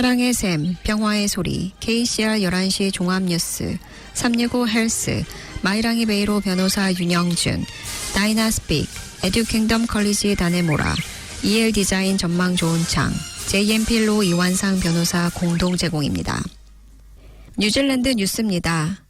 사랑의 샘, 병화의 소리, KCR 11시 종합뉴스, 365 헬스, 마이랑이 베이로 변호사 윤영준, 다이나스픽, 에듀킹덤 컬리지 다네모라, EL 디자인 전망 좋은 창, JM필로 이완상 변호사 공동 제공입니다. 뉴질랜드 뉴스입니다.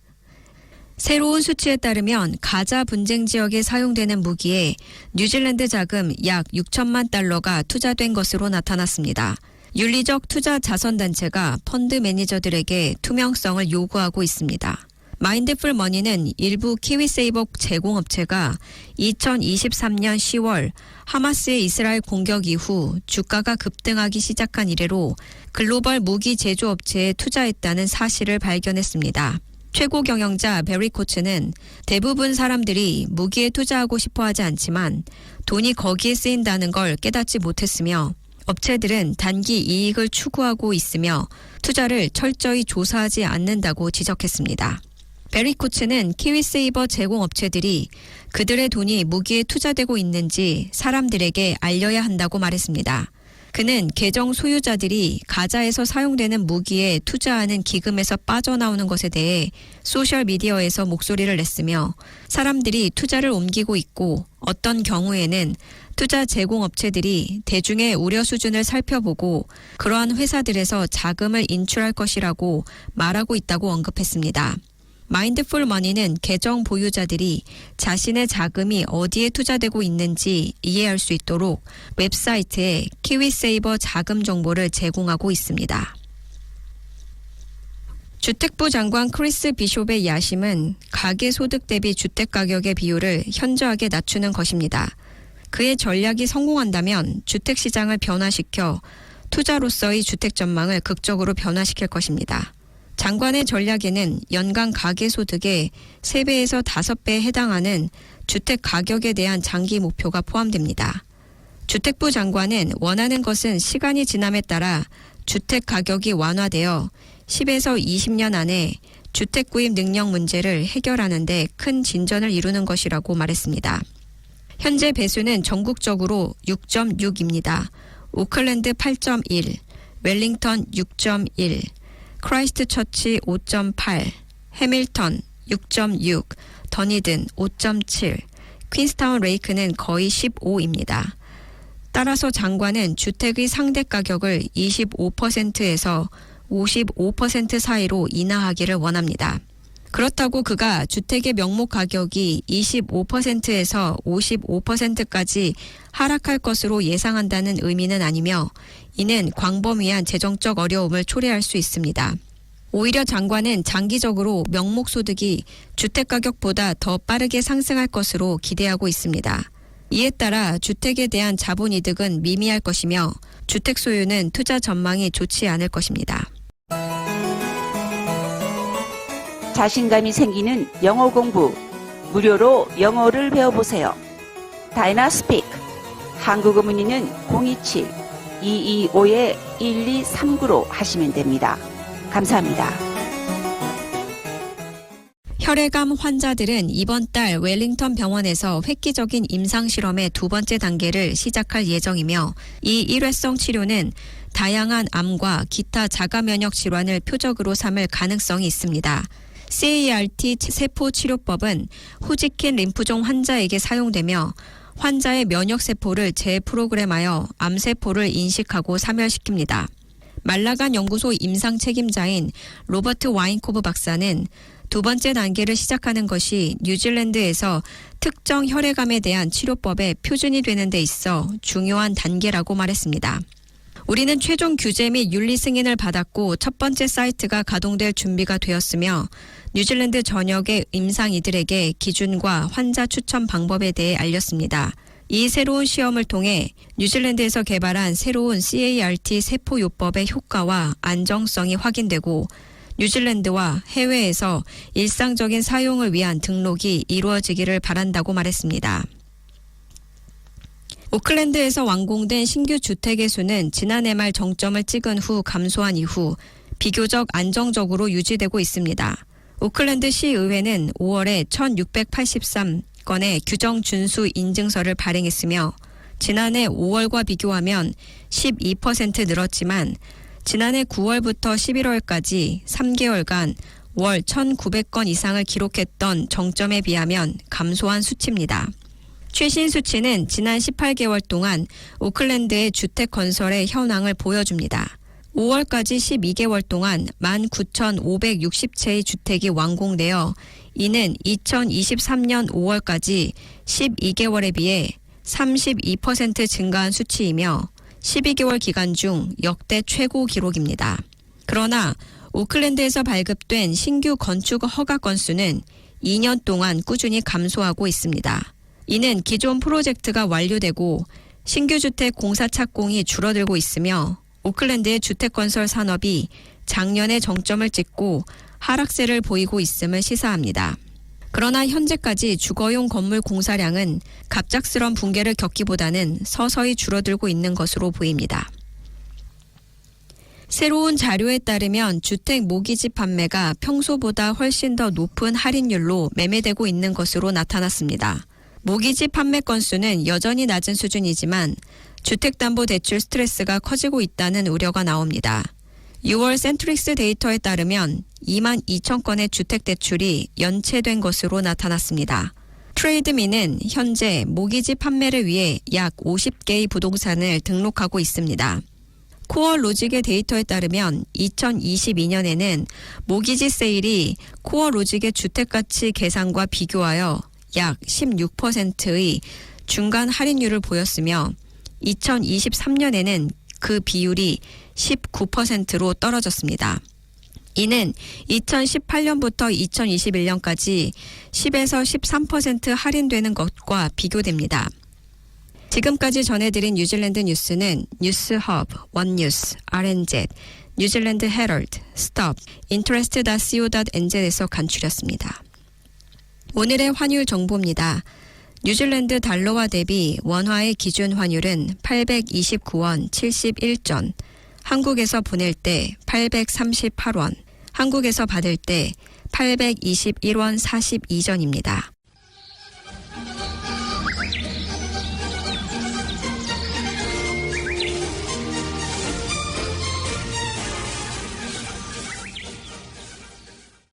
새로운 수치에 따르면 가자 분쟁 지역에 사용되는 무기에 뉴질랜드 자금 약 6천만 달러가 투자된 것으로 나타났습니다. 윤리적 투자 자선 단체가 펀드 매니저들에게 투명성을 요구하고 있습니다. 마인드풀 머니는 일부 키위세이버 제공업체가 2023년 10월 하마스의 이스라엘 공격 이후 주가가 급등하기 시작한 이래로 글로벌 무기 제조업체에 투자했다는 사실을 발견했습니다. 최고 경영자 베리 코츠는 대부분 사람들이 무기에 투자하고 싶어 하지 않지만 돈이 거기에 쓰인다는 걸 깨닫지 못했으며 업체들은 단기 이익을 추구하고 있으며 투자를 철저히 조사하지 않는다고 지적했습니다. 베리 코츠는 키위세이버 제공업체들이 그들의 돈이 무기에 투자되고 있는지 사람들에게 알려야 한다고 말했습니다. 그는 계정 소유자들이 가자에서 사용되는 무기에 투자하는 기금에서 빠져나오는 것에 대해 소셜미디어에서 목소리를 냈으며 사람들이 투자를 옮기고 있고 어떤 경우에는 투자 제공업체들이 대중의 우려 수준을 살펴보고 그러한 회사들에서 자금을 인출할 것이라고 말하고 있다고 언급했습니다. 마인드풀 머니는 계정 보유자들이 자신의 자금이 어디에 투자되고 있는지 이해할 수 있도록 웹사이트에 키위세이버 자금 정보를 제공하고 있습니다. 주택부 장관 크리스 비숍의 야심은 가계 소득 대비 주택 가격의 비율을 현저하게 낮추는 것입니다. 그의 전략이 성공한다면 주택 시장을 변화시켜 투자로서의 주택 전망을 극적으로 변화시킬 것입니다. 장관의 전략에는 연간 가계 소득의 3배에서 5배에 해당하는 주택 가격에 대한 장기 목표가 포함됩니다. 주택부 장관은 원하는 것은 시간이 지남에 따라 주택 가격이 완화되어 10에서 20년 안에 주택 구입 능력 문제를 해결하는 데 큰 진전을 이루는 것이라고 말했습니다. 현재 배수는 전국적으로 6.6입니다. 오클랜드 8.1, 웰링턴 6.1, 크라이스트 처치 5.8, 해밀턴 6.6, 더니든 5.7, 퀸스타운 레이크는 거의 15입니다. 따라서 장관은 주택의 상대 가격을 25%에서 55% 사이로 인하하기를 원합니다. 그렇다고 그가 주택의 명목 가격이 25%에서 55%까지 하락할 것으로 예상한다는 의미는 아니며 이는 광범위한 재정적 어려움을 초래할 수 있습니다. 오히려 장관은 장기적으로 명목 소득이 주택 가격보다 더 빠르게 상승할 것으로 기대하고 있습니다. 이에 따라 주택에 대한 자본 이득은 미미할 것이며 주택 소유는 투자 전망이 좋지 않을 것입니다. 자신감이 생기는 영어 공부 무료로 영어를 배워보세요. 다이나스픽 한국어 문의는 027-225-1239로 하시면 됩니다. 감사합니다. 혈액암 환자들은 이번 달 웰링턴 병원에서 획기적인 임상 실험의 두 번째 단계를 시작할 예정이며 이 일회성 치료는 다양한 암과 기타 자가 면역 질환을 표적으로 삼을 가능성이 있습니다. CART 세포 치료법은 후지킨 림프종 환자에게 사용되며 환자의 면역 세포를 재프로그램하여 암세포를 인식하고 사멸시킵니다. 말라간 연구소 임상 책임자인 로버트 와인코브 박사는 두 번째 단계를 시작하는 것이 뉴질랜드에서 특정 혈액암에 대한 치료법의 표준이 되는 데 있어 중요한 단계라고 말했습니다. 우리는 최종 규제 및 윤리 승인을 받았고 첫 번째 사이트가 가동될 준비가 되었으며 뉴질랜드 전역의 임상 이들에게 기준과 환자 추천 방법에 대해 알렸습니다. 이 새로운 시험을 통해 뉴질랜드에서 개발한 새로운 CART 세포 요법의 효과와 안정성이 확인되고 뉴질랜드와 해외에서 일상적인 사용을 위한 등록이 이루어지기를 바란다고 말했습니다. 오클랜드에서 완공된 신규 주택의 수는 지난해 말 정점을 찍은 후 감소한 이후 비교적 안정적으로 유지되고 있습니다. 오클랜드 시의회는 5월에 1683건의 규정 준수 인증서를 발행했으며 지난해 5월과 비교하면 12% 늘었지만 지난해 9월부터 11월까지 3개월간 월 1,900건 이상을 기록했던 정점에 비하면 감소한 수치입니다. 최신 수치는 지난 18개월 동안 오클랜드의 주택 건설의 현황을 보여줍니다. 5월까지 12개월 동안 19,560채의 주택이 완공되어 이는 2023년 5월까지 12개월에 비해 32% 증가한 수치이며 12개월 기간 중 역대 최고 기록입니다. 그러나 오클랜드에서 발급된 신규 건축 허가 건수는 2년 동안 꾸준히 감소하고 있습니다. 이는 기존 프로젝트가 완료되고 신규 주택 공사 착공이 줄어들고 있으며 오클랜드의 주택 건설 산업이 작년에 정점을 찍고 하락세를 보이고 있음을 시사합니다. 그러나 현재까지 주거용 건물 공사량은 갑작스런 붕괴를 겪기보다는 서서히 줄어들고 있는 것으로 보입니다. 새로운 자료에 따르면 주택 모기지 판매가 평소보다 훨씬 더 높은 할인율로 매매되고 있는 것으로 나타났습니다. 모기지 판매 건수는 여전히 낮은 수준이지만 주택담보대출 스트레스가 커지고 있다는 우려가 나옵니다. 6월 센트릭스 데이터에 따르면 2만 2천 건의 주택 대출이 연체된 것으로 나타났습니다. 트레이드미는 현재 모기지 판매를 위해 약 50개의 부동산을 등록하고 있습니다. 코어 로직의 데이터에 따르면 2022년에는 모기지 세일이 코어 로직의 주택가치 계산과 비교하여 약 16%의 중간 할인율을 보였으며 2023년에는 그 비율이 19%로 떨어졌습니다. 이는 2018년부터 2021년까지 10에서 13% 할인되는 것과 비교됩니다. 지금까지 전해드린 뉴질랜드 뉴스는 뉴스허브, 원뉴스, RNZ, 뉴질랜드 헤럴드, 스톱, 인터레스트.co.nz에서 간추렸습니다. 오늘의 환율 정보입니다. 뉴질랜드 달러와 대비 원화의 기준 환율은 829원 71전, 한국에서 보낼 때 838원, 한국에서 받을 때 821원 42전입니다.